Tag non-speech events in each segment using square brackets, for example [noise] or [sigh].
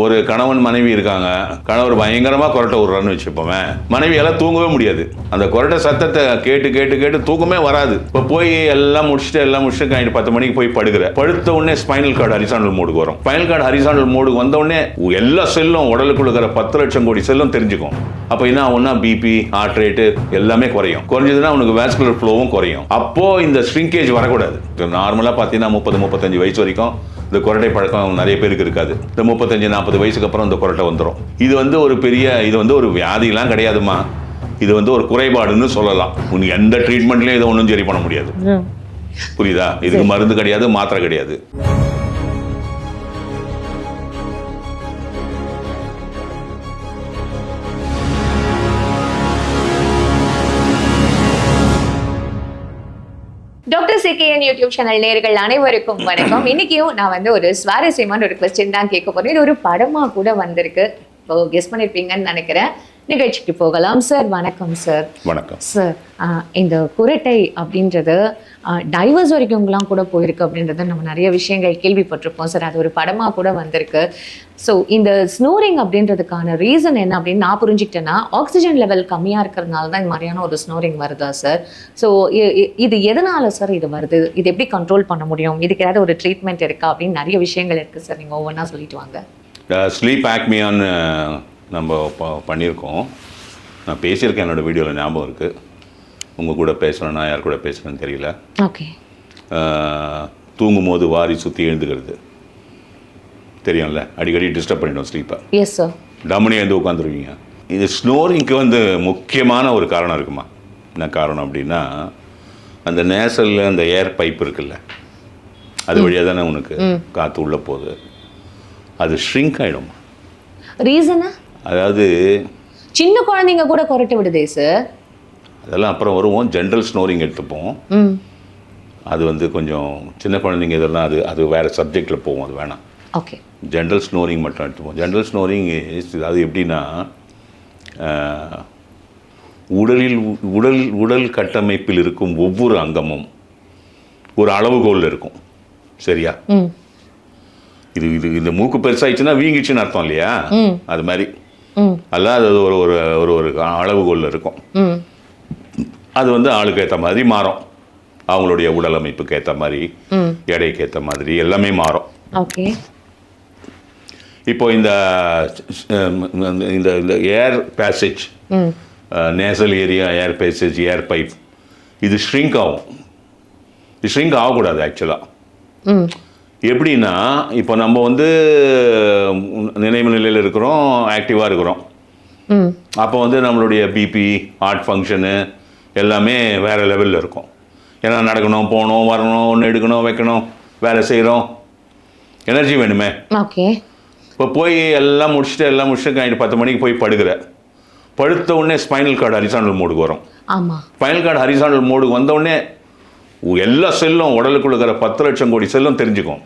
ஒரு கணவன் மனைவி இருக்காங்க கணவர் பயங்கரமா கொரட்டை விடுறான்னு வச்சுப்போமே. மனைவியால தூங்கவே முடியாது. அந்த கொரட்டை சத்தத்தை கேட்டு கேட்டு கேட்டு தூக்கமே வராது. இப்போ போய் எல்லாம் முடிச்சுட்டு எல்லாம் முடிச்சுட்டு நைட்டு பத்து மணிக்கு போய் படுக்கிற. படுத்த உடனே ஸ்பைனல் கார்டு ஹரிசாண்டல் மோடுக்கு வரும். ஸ்பைனல் கார்டு ஹரிசாண்டல் மோடுக்கு வந்த உடனே எல்லா செல்லும் உடலுக்குள்ள இருக்கிற பத்து லட்சம் கோடி செல்லும் தெரிஞ்சுக்கும். அப்போ என்ன ஆகும்னா பிபி ஹார்ட் ரேட்டு எல்லாமே குறையும். குறைஞ்சதுன்னா உனக்கு வேஸ்குலர் ஃப்ளோவும் குறையும். அப்போ இந்த ஸ்ட்ரிங்கேஜ் வரக்கூடாது. நார்மலாக பார்த்தீங்கன்னா முப்பது முப்பத்தஞ்சு வயசு வரைக்கும் இந்த குரட்டை பழக்கம் நிறைய பேருக்கு இருக்காது. இந்த முப்பத்தஞ்சு நாற்பது வயசுக்கு அப்புறம் இந்த குரட்டை வந்துடும் இது வந்து ஒரு பெரிய இது வந்து ஒரு வியாதிலாம் கிடையாதுமா. இது வந்து ஒரு குறைபாடுன்னு சொல்லலாம். உனக்கு எந்த ட்ரீட்மெண்ட்லையும் இதை ஒன்றும் சரி பண்ண முடியாது. புரியுதா? இதுக்கு மருந்து கிடையாது மாத்திரை கிடையாது. சிகேஎன் யூடியூப் சேனல் நேர்கள் அனைவருக்கும் வணக்கம். இன்னைக்கும் நான் வந்து ஒரு சுவாரஸ்யமான ஒரு கொஸ்டின் தான் கேட்க போறேன். இது ஒரு படமா கூட வந்திருக்கு. இப்போ கெஸ் பண்ணிருப்பீங்கன்னு நினைக்கிறேன். நிகழ்ச்சிக்கு போகலாம் சார் வணக்கம் சார் வணக்கம். சார் இந்த குரட்டை அப்படின்றது டைவர்ஸ் வரைக்கும்லாம் கூட போயிருக்கு அப்படின்றத நம்ம நிறைய விஷயங்கள் கேள்விப்பட்டிருப்போம் சார் அது ஒரு படமாக கூட வந்திருக்கு. ஸோ இந்த ஸ்னோரிங் அப்படின்றதுக்கான ரீசன் என்ன அப்படின்னு நான் புரிஞ்சுக்கிட்டேன்னா ஆக்சிஜன் லெவல் கம்மியாக இருக்கிறதுனால தான் இந்த மாதிரியான ஒரு ஸ்னோரிங் வருதா சார் ஸோ இது எதனால சார் இது வருது? இது எப்படி கண்ட்ரோல் பண்ண முடியும்? இதுக்கு ஏதாவது ஒரு ட்ரீட்மெண்ட் இருக்கா அப்படின்னு நிறைய விஷயங்கள் இருக்குது சார் நீங்கள் ஒவ்வொன்றா சொல்லிட்டு வாங்க. ஸ்லீப் ஆக்மியான்னு நம்ம பண்ணியிருக்கோம். நான் பேசியிருக்கேன் என்னோடய வீடியோவில் ஞாபகம் இருக்குது உங்கள் கூட பேசுகிறேன் நான் யார் கூட பேசுகிறேன்னு தெரியல. ஓகே. தூங்கும் போது வாரி சுற்றி எழுந்துக்கிறது. தெரியும்ல? அடிக்கடி டிஸ்டர்ப் பண்ணிடும் ஸ்லீப்பை எஸ் சார் டம்னி எழுந்து உட்காந்துருவீங்க. இது ஸ்னோரிங்க்கு வந்து முக்கியமான ஒரு காரணம் இருக்குமா? என்ன காரணம் அப்படின்னா அந்த நேசலில் அந்த ஏர் பைப் இருக்குல்ல? அது வழியாக தானே உனக்கு காற்று உள்ளே போகுது? அது ஷ்ரிங்க் ஆகிடுமா ரீசனா அதாவது சின்ன குழந்தைங்க கூட குரட்டை விடுதே சார் அதெல்லாம் அப்புறம் வருவோம் ஜென்ரல் ஸ்னோரிங் எடுத்துப்போம். அது வந்து கொஞ்சம் சின்ன குழந்தைங்க இதெல்லாம் அது அது வேறு சப்ஜெக்டில் போகும். அது வேணாம். ஓகே ஜென்ரல் ஸ்னோரிங் மட்டும் எடுத்துப்போம். ஜென்ரல் ஸ்னோரிங் அது எப்படின்னா உடலில் உடல் உடல் கட்டமைப்பில் இருக்கும் ஒவ்வொரு அங்கமும் ஒரு அளவுகோல் இருக்கும். சரியா? இது இது இந்த மூக்கு பெருசாயிடுச்சுன்னா வீங்கிச்சுன்னு அர்த்தம் இல்லையா. அது மாதிரி. ம். அல்ல அது ஒரு ஒரு ஒரு ஒரு அளவுகோல் இருக்கும். அது வந்து ஆளுக்கு ஏற்ற மாதிரி மாறும். அவங்களுடைய உடல் அமைப்புக்கு ஏற்ற மாதிரி எடைக்கு ஏற்ற மாதிரி எல்லாமே மாறும். ஓகே. இப்போ இந்த இந்த இந்த air passage nasal area air passage air pipe இது ஷ்ரிங்க் ஆகும். இது ஷ்ரிங்க் ஆகக்கூடாது ஆக்சுவலாக எப்படின்னா இப்போ நம்ம வந்து நினைவு நிலையில் இருக்கிறோம் ஆக்டிவாக இருக்கிறோம். அப்போ வந்து நம்மளுடைய பிபி ஹார்ட் ஃபங்க்ஷனு எல்லாமே வேறு லெவலில் இருக்கும். ஏன்னா நடக்கணும் போகணும் வரணும் ஒன்று எடுக்கணும் வைக்கணும் வேலை செய்கிறோம் எனர்ஜி வேணுமே. ஓகே. இப்போ போய் எல்லாம் முடிச்சுட்டு எல்லாம் முடிச்சுட்டு நைட்டு பத்து மணிக்கு போய் படுக்கிற. படுத்த உடனே ஸ்பைனல் கார்டு ஹரிசாண்டல் மோடுக்கு வரும். ஸ்பைனல் கார்டு ஹரிசாண்டல் மோடுக்கு வந்த உடனே எல்லா செல்லும் உடலுக்குள்ள இருக்கிற பத்து லட்சம் கோடி செல்லும் தெரிஞ்சுக்கும்.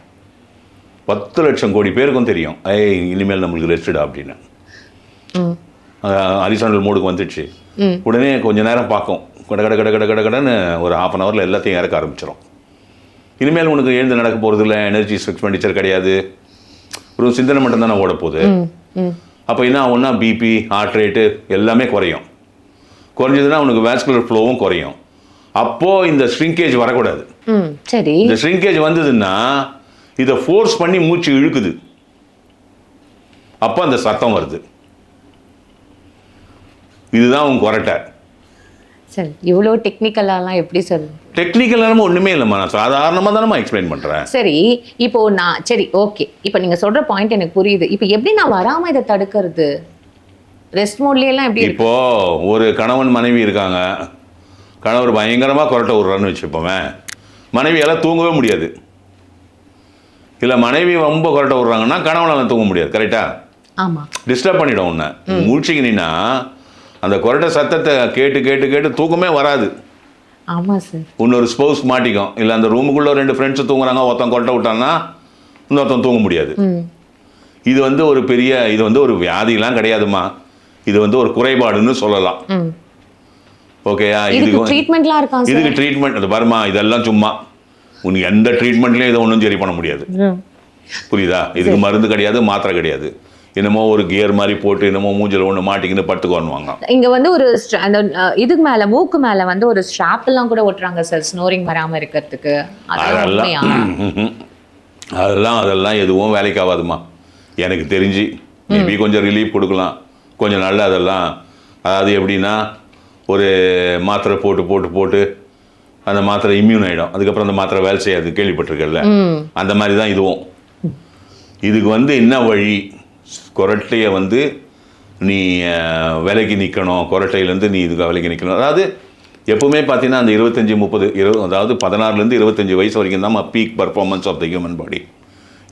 பத்து லட்சம் கோடி பேருக்கும் தெரியும். ஏய் இனிமேல் நம்மளுக்கு ரெஸ்டடா அப்படின்னு. ம். ஹரிசாண்டல் மோடுக்கு வந்துடுச்சு. உடனே கொஞ்ச நேரம் பார்க்கும். கட கட கட கட கட கடன்னு ஒரு ஹாஃப் அன் ஹவரில் எல்லாத்தையும் இறக்க ஆரம்பிச்சிடும் இனிமேல் உனக்கு எழுந்து நடக்க போகிறது இல்லை எனர்ஜி எக்ஸ்பெண்டிச்சர் கிடையாது. ஒரு சிந்தனை மட்டும் தானே ஓட போகுது அப்போ என்ன ஆகும்னா பிபி ஹார்ட் ரேட்டு எல்லாமே குறையும். குறைஞ்சதுன்னா உனக்கு வேஸ்குலர் ஃப்ளோவும் குறையும். அப்போது இந்த ஸ்ட்ரிங்கேஜ் வரக்கூடாது. ம் சரி. இந்த ஸ்ட்ரிங்கேஜ் வந்ததுன்னா இதை ஃபோர்ஸ் பண்ணி மூச்சு இழுக்குது. அப்போ அந்த சத்தம் வருது. இதுதான் உன் கொரட்டை. சரி இவ்வளோ டெக்னிக்கலாலாம் எப்படி சார் டெக்னிக்கலாக ஒன்றுமே இல்லைம்மா நான் சாதாரணமாக தானம்மா எக்ஸ்பிளைன் பண்ணுறேன் சரி இப்போ நான் சரி ஓகே இப்போ நீங்கள் சொல்கிற பாயிண்ட் எனக்கு புரியுது. இப்போ எப்படி நான் வராமல் இதை தடுக்கிறது? ரெஸ்ட் மோட்லேயெல்லாம் எப்படி இப்போ ஒரு கணவன் மனைவி இருக்காங்க. கணவர் பயங்கரமாக கொரட்டை விட்றான்னு வச்சுப்போமே. மனைவியால் தூங்கவே முடியாது. இல்லை மனைவி ரொம்ப கொரட்டை விட்றாங்கன்னா கணவனால தூங்க முடியாது. கரெக்டா ஆமாம் டிஸ்டர்ப் பண்ணிடும் உன்னை. முழிச்சிக்கினா அந்த கொரட்டை சத்தத்தை கேட்டு கேட்டு கேட்டு தூக்கமே வராது. ஆமாம் சார் இன்னொரு ஸ்பௌஸ் மாட்டிக்கும். இல்லை அந்த ரூமுக்குள்ளே ரெண்டு ஃப்ரெண்ட்ஸு தூங்குறாங்க ஒருத்தன் கொரட்டை விட்டான்னா இன்னொருத்தன் தூங்க முடியாது. இது வந்து ஒரு பெரிய இது வந்து ஒரு வியாதிலாம் கிடையாதுமா இது வந்து ஒரு குறைபாடுன்னு சொல்லலாம். ஓகேயா இதுக்கு இதுக்கு ட்ரீட்மெண்ட்லாம் இருக்கா இதுக்கு ட்ரீட்மெண்ட் அது பாருமா இதெல்லாம் சும்மா. உனக்கு எந்த ட்ரீட்மெண்ட்லையும் இதை ஒன்றும் சரி பண்ண முடியாது. புரியுதா? இதுக்கு மருந்து கிடையாது மாத்திரை கிடையாது. என்னமோ ஒரு கியர் மாதிரி போட்டு என்னமோ மூஞ்சில் ஒன்று மாட்டிக்கின்னு படுத்துக்கோன்னுவாங்க. இங்க வந்து ஒரு அந்த இதுக்கு மேல மூக்கு மேல வந்து ஒரு ஸ்ட்ராப் எல்லாம் கூட ஒட்டுறாங்க சார் ஸ்னோரிங் வராம இருக்கிறதுக்கு. அதெல்லாம் அதெல்லாம். [clears throat] அதெல்லாம் அதெல்லாம் எதுவும் வேலைக்கு ஆகாதுமா எனக்கு தெரிஞ்சு மேபி கொஞ்சம் ரிலீஃப் கொடுக்கலாம். கொஞ்சம் நல்ல அதெல்லாம். அதாவது எப்படின்னா ஒரு மாத்திரை போட்டு போட்டு போட்டு அந்த மாத்திரை இம்யூன் ஆகிடும் அதுக்கப்புறம் அந்த மாத்திரை வேலை செய்யாது கேள்விப்பட்டிருக்கல அந்த மாதிரி தான் இதுவும். இதுக்கு வந்து என்ன வழி? கொரட்டையை வந்து நீ விலைக்கு நிற்கணும் கொரட்டையிலேருந்து நீ இதுக்கு விலைக்கு நிற்கணும் அதாவது எப்பவுமே பார்த்தீங்கன்னா அந்த இருபத்தஞ்சி முப்பது இரு அதாவது பதினாறுலேருந்து இருபத்தஞ்சி வயசு வரைக்கும் தான் peak performance of the human body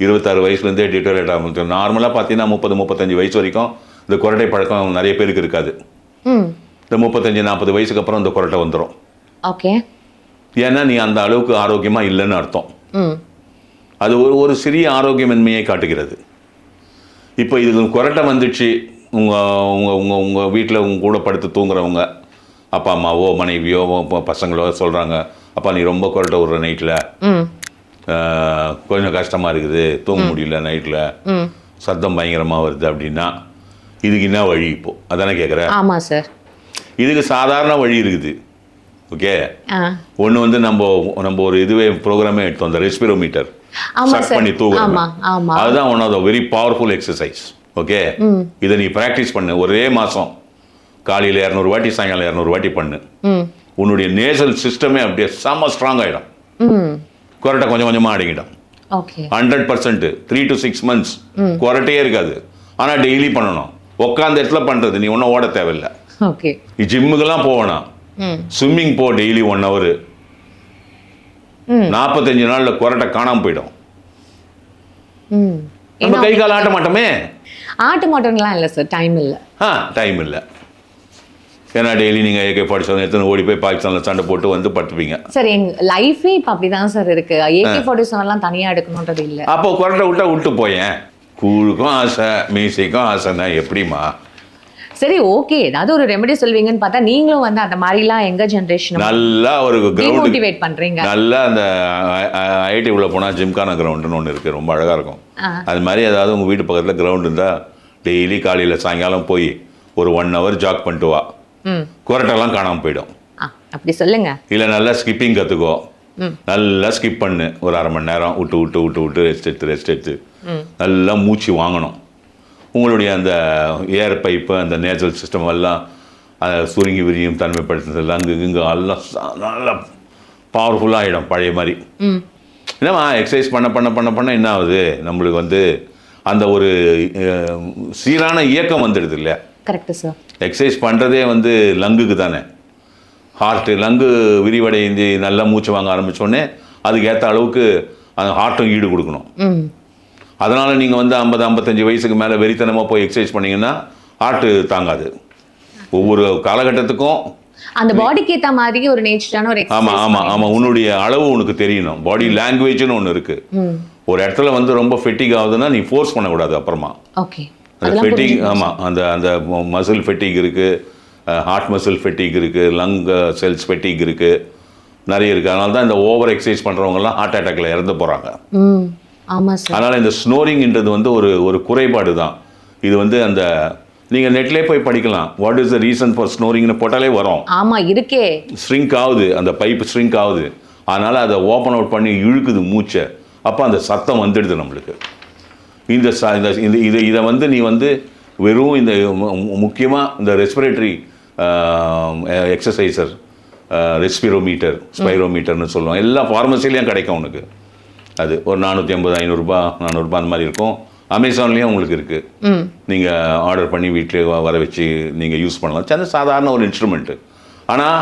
இருபத்தாறு வயசுலேருந்தே டிட்டோரேட் ஆகும் நார்மலாக பார்த்தீங்கன்னா முப்பது முப்பத்தஞ்சு வயசு வரைக்கும் இந்த கொரட்டை பழக்கம் நிறைய பேருக்கு இருக்காது. இந்த முப்பத்தஞ்சு நாற்பது வயசுக்கு அப்புறம் இந்த கொரட்டை வந்துடும் ஓகே. ஏன்னா நீ அந்த அளவுக்கு ஆரோக்கியமாக இல்லைன்னு அர்த்தம். அது ஒரு ஒரு சிறிய ஆரோக்கியமின்மையை காட்டுகிறது. இப்போ இது கொரட்டை வந்துச்சு உங்கள் உங்கள் உங்கள் உங்கள் வீட்டில் உங்க கூட படுத்து தூங்குறவங்க அப்பா அம்மாவோ மனைவியோ பசங்களோ சொல்கிறாங்க அப்பா நீ ரொம்ப கொரட்டை விடுற நைட்டில் கொஞ்சம் கஷ்டமாக இருக்குது தூங்க முடியல நைட்டில் சத்தம் பயங்கரமாக வருது அப்படின்னா இதுக்கு என்ன வழி இப்போ? அதானே கேட்குறேன் ஆமா சார். இதுக்கு சாதாரண வழி இருக்குது. ஓகே ஒன்று வந்து நம்ம நம்ம ஒரு இதுவே ப்ரோக்ராமே எடுத்தோம் அந்த ரெஸ்பிரோமீட்டர் சக் பண்ணி தூக்குறோம். அதுதான் one of the very powerful exercise okay இதை நீ ப்ராக்டிஸ் பண்ணு. ஒரே மாதம் காலையில் இரநூறு வாட்டி சாயங்காலம் இரநூறு வாட்டி பண்ணு. உன்னுடைய நேசல் சிஸ்டமே அப்படியே செம்ம ஸ்ட்ராங் ஆகிடும் கொரட்டை கொஞ்சம் கொஞ்சமாக அடங்கிடும். Hundred percent three to six months கொரட்டையே இருக்காது. ஆனால் டெய்லி பண்ணணும். உட்காந்த இடத்துல பண்ணுறது நீ ஒன்றும் ஓட தேவையில்லை. ஓகே. ஜிம்முக்கெல்லாம் ம். ஸ்விம்மிங் போ டெய்லி ஒன் ஹவர். நாற்பத்தஞ்சு நாளில் கொரட்டை காணாமல் போயிடும். நம்ம கை கால் ஆட்ட மாட்டோமே? ஆட்டு மாட்டோம்லாம் இல்லை சார் டைம் இல்லை. ஆ டைம் இல்லை. ஏன்னா டெய்லி நீங்கள் ஏகே ஃபார்ட்டி செவன் எத்தனை ஓடி போய் பாகிஸ்தானில் சண்டை போட்டு வந்து படுத்துப்பீங்க. சார் எங்க லைஃபே இப்போ அப்படிதான் சார் இருக்கு. ஏகே ஃபார்ட்டி செவன்லாம் தனியா எடுக்கணுன்றது இல்லை. அப்போ கொரட்டை விட்டா விட்டு போயேன். கூழுக்கும் ஆசை மீசைக்கும் ஆசைன்னா எப்படிம்மா? சரி ஓகே ஏதாவது ஒரு ரெமெடி சொல்வீங்கன்னு பார்த்தா நீங்களும் வந்து அந்த மாதிரிலாம் எங்க ஜென்ரேஷன் நல்லா ஒரு கிரவுண்டு டிமோட்டிவேட் பண்றீங்க. நல்லா அந்த ஐடி உள்ள போனால் ஜிம்கான கிரவுண்டுன்னு ஒன்று இருக்குது ரொம்ப அழகாக இருக்கும். அது மாதிரி ஏதாவது உங்கள் வீட்டு பக்கத்தில் கிரவுண்ட் இருந்தால் டெய்லி காலையில் சாயங்காலம் போய் ஒரு ஒன் ஹவர் ஜாக் பண்ணிட்டு வா. கொரட்டெல்லாம் காணாமல் போயிடும். அப்படி சொல்லுங்க. இல்லை நல்லா ஸ்கிப்பிங் கற்றுக்கோ ம். நல்லா ஸ்கிப் பண்ணு. ஒரு அரை மணி நேரம் விட்டு விட்டு விட்டு விட்டு ரெஸ்ட் எடுத்து ரெஸ்ட் எடுத்து. நல்லா மூச்சு வாங்கணும். உங்களுடைய அந்த ஏர் பைப்பு அந்த நேச்சுரல் சிஸ்டம் எல்லாம் அதை சுருங்கி விரியும் தன்மைப்படுத்துறது அங்கு இங்கு எல்லாம் நல்லா பவர்ஃபுல்லாக ஆகிடும் பழைய மாதிரி. என்னம்மா எக்ஸசைஸ் பண்ண பண்ண பண்ண பண்ண என்ன ஆகுது? நம்மளுக்கு வந்து அந்த ஒரு சீரான இயக்கம் வந்துடுது இல்லையா? கரெக்ட் சார் எக்ஸசைஸ் பண்ணுறதே வந்து லங்குக்கு தானே. ஹார்ட்டு லங்கு விரிவடைந்து நல்லா மூச்சு வாங்க ஆரம்பித்தோடனே அதுக்கு ஏற்ற அளவுக்கு அந்த ஹார்ட்டும் ஈடு கொடுக்கணும். அதனால் நீங்கள் வந்து ஐம்பது ஐம்பத்தஞ்சு வயசுக்கு மேலே வெறித்தனமாக போய் எக்ஸசைஸ் பண்ணீங்கன்னா ஹார்ட்டு தாங்காது. ஒவ்வொரு காலகட்டத்துக்கும் அந்த பாடிக்கு ஏத்த மாதிரி ஒரு நேச்சரான ஒரு ஆமாம் ஆமாம் ஆமாம் உன்னுடைய அளவு உனக்கு தெரியணும். பாடி லாங்குவேஜ்னு ஒன்று இருக்குது ம். ஒரு இடத்துல வந்து ரொம்ப ஃபெட்டிக் ஆகுதுன்னா நீ ஃபோர்ஸ் பண்ணக்கூடாது அப்புறமா. ஓகே அந்த ஃபெட்டிக் ஆமாம் அந்த அந்த மசில் ஃபெட்டிக் இருக்குது ஹார்ட் மசில் ஃபெட்டிக் இருக்குது லங் செல்ஸ் ஃபெட்டிக் இருக்குது நிறைய இருக்குது அதனால தான் இந்த ஓவர் எக்ஸசைஸ் பண்ணுறவங்கலாம் ஹார்ட் அட்டாக்ல இறந்து போகிறாங்க அதனால் இந்த ஸ்னோரிங்ன்றது வந்து ஒரு ஒரு குறைபாடு தான் இது வந்து அந்த நீங்கள் நெட்லேயே போய் படிக்கலாம். What is the reason for ஸ்னோரிங்னு போட்டாலே வரும். ஆமா இருக்கே. ஸ்ட்ரிங்க் ஆகுது. அந்த பைப் ஸ்ட்ரிங்க் ஆகுது. அதனால் அதை ஓப்பன் அவுட் பண்ணி இழுக்குது மூச்சை. அப்போ அந்த சத்தம் வந்துடுது நம்மளுக்கு. இந்த ச இந்த இதை இதை வந்து நீ வந்து வெறும் இந்த முக்கியமாக இந்த ரெஸ்பிரேட்டரி எக்ஸசைசர் ரெஸ்பிரோமீட்டர் ஸ்பைரோமீட்டர்னு சொல்லுவோம் எல்லா ஃபார்மசிலையும் கிடைக்கும் உனக்கு. அது ஒரு நானூற்றி ஐம்பது ஐநூறுரூபா நானூறுரூபா அந்த மாதிரி இருக்கும். அமேசான்லேயும் உங்களுக்கு இருக்குது நீங்கள் ஆர்டர் பண்ணி வீட்டிலே வர வச்சு நீங்கள் யூஸ் பண்ணலாம். சின்ன சாதாரண ஒரு இன்ஸ்ட்ருமெண்ட்டு ஆனால்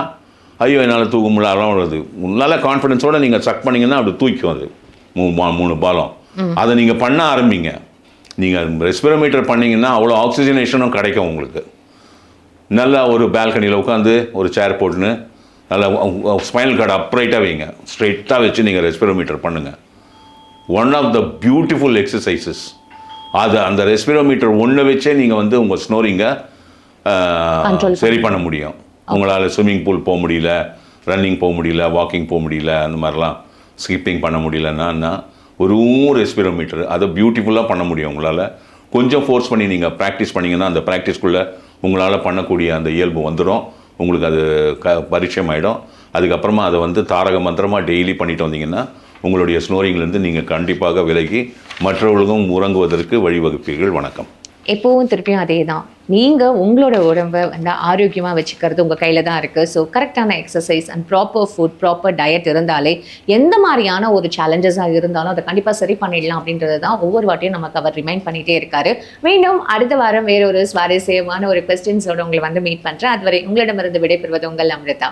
ஐயோ என்னால் தூக்க முடியல வருது நல்ல கான்ஃபிடென்ஸோடு நீங்கள் சக் பண்ணீங்கன்னா அப்படி தூக்கும் அது. மூணு பா மூணு பாலம். அதை நீங்கள் பண்ண ஆரம்பிங்க. நீங்கள் ரெஸ்பிரோமீட்டர் பண்ணீங்கன்னா அவ்வளோ ஆக்சிஜனேஷனும் கிடைக்கும் உங்களுக்கு. நல்லா ஒரு பால்கனியில் உட்காந்து ஒரு சேர் போட்டுன்னு நல்லா ஸ்பைனல் கார்டு அப்ரைட்டாக வைங்க. ஸ்ட்ரைட்டாக வச்சு நீங்கள் ரெஸ்பிரோமீட்டர் பண்ணுங்கள் one of the beautiful exercises அது அந்த ரெஸ்பிரோமீட்டர் ஒன்று வச்சே நீங்கள் வந்து உங்கள் ஸ்னோரிங்கை சரி பண்ண. முடியும். உங்களால் ஸ்விம்மிங் பூல் போக முடியல ரன்னிங் போக முடியல வாக்கிங் போக முடியல அந்த மாதிரிலாம் ஸ்கிப்பிங் பண்ண முடியலன்னா ஒரு ரெஸ்பிரோமீட்டர் அதை பியூட்டிஃபுல்லாக பண்ண முடியும் உங்களால். கொஞ்சம் ஃபோர்ஸ் பண்ணி நீங்கள் ப்ராக்டிஸ் பண்ணீங்கன்னா அந்த ப்ராக்டிஸ்க்குள்ளே உங்களால் பண்ணக்கூடிய அந்த இயல்பு வந்துடும் உங்களுக்கு அது க பரிச்சயம் ஆகிடும் அதுக்கப்புறமா அதை வந்து தாரக மந்திரமாக டெய்லி பண்ணிட்டு வந்தீங்கன்னா உங்களுடைய ஸ்னோரிங்லேருந்து நீங்கள் கண்டிப்பாக விலகி மற்றவர்களுக்கும் உறங்குவதற்கு வழிவகுப்பீர்கள். வணக்கம். எப்போவும் திருப்பியும் அதே தான் நீங்கள் உங்களோட உடம்பை வந்து ஆரோக்கியமாக வச்சுக்கிறது உங்கள் கையில் தான் இருக்குது ஸோ கரெக்டான exercise and proper food proper diet இருந்தாலே எந்த மாதிரியான ஒரு சேலஞ்சஸாக இருந்தாலும் அதை கண்டிப்பாக சரி பண்ணிடலாம் அப்படின்றது தான் ஒவ்வொரு வாட்டியும் நமக்கு அவர் ரிமைண்ட் பண்ணிகிட்டே இருக்காரு. மீண்டும் அடுத்த வாரம் வேற ஒரு சுவாரஸ்யமான ஒரு கொஸ்டின்ஸோட உங்களை வந்து மீட் பண்ணுறேன் அதுவரை உங்களிடமிருந்து விடைபெறுவது உங்கள் அமிர்தா.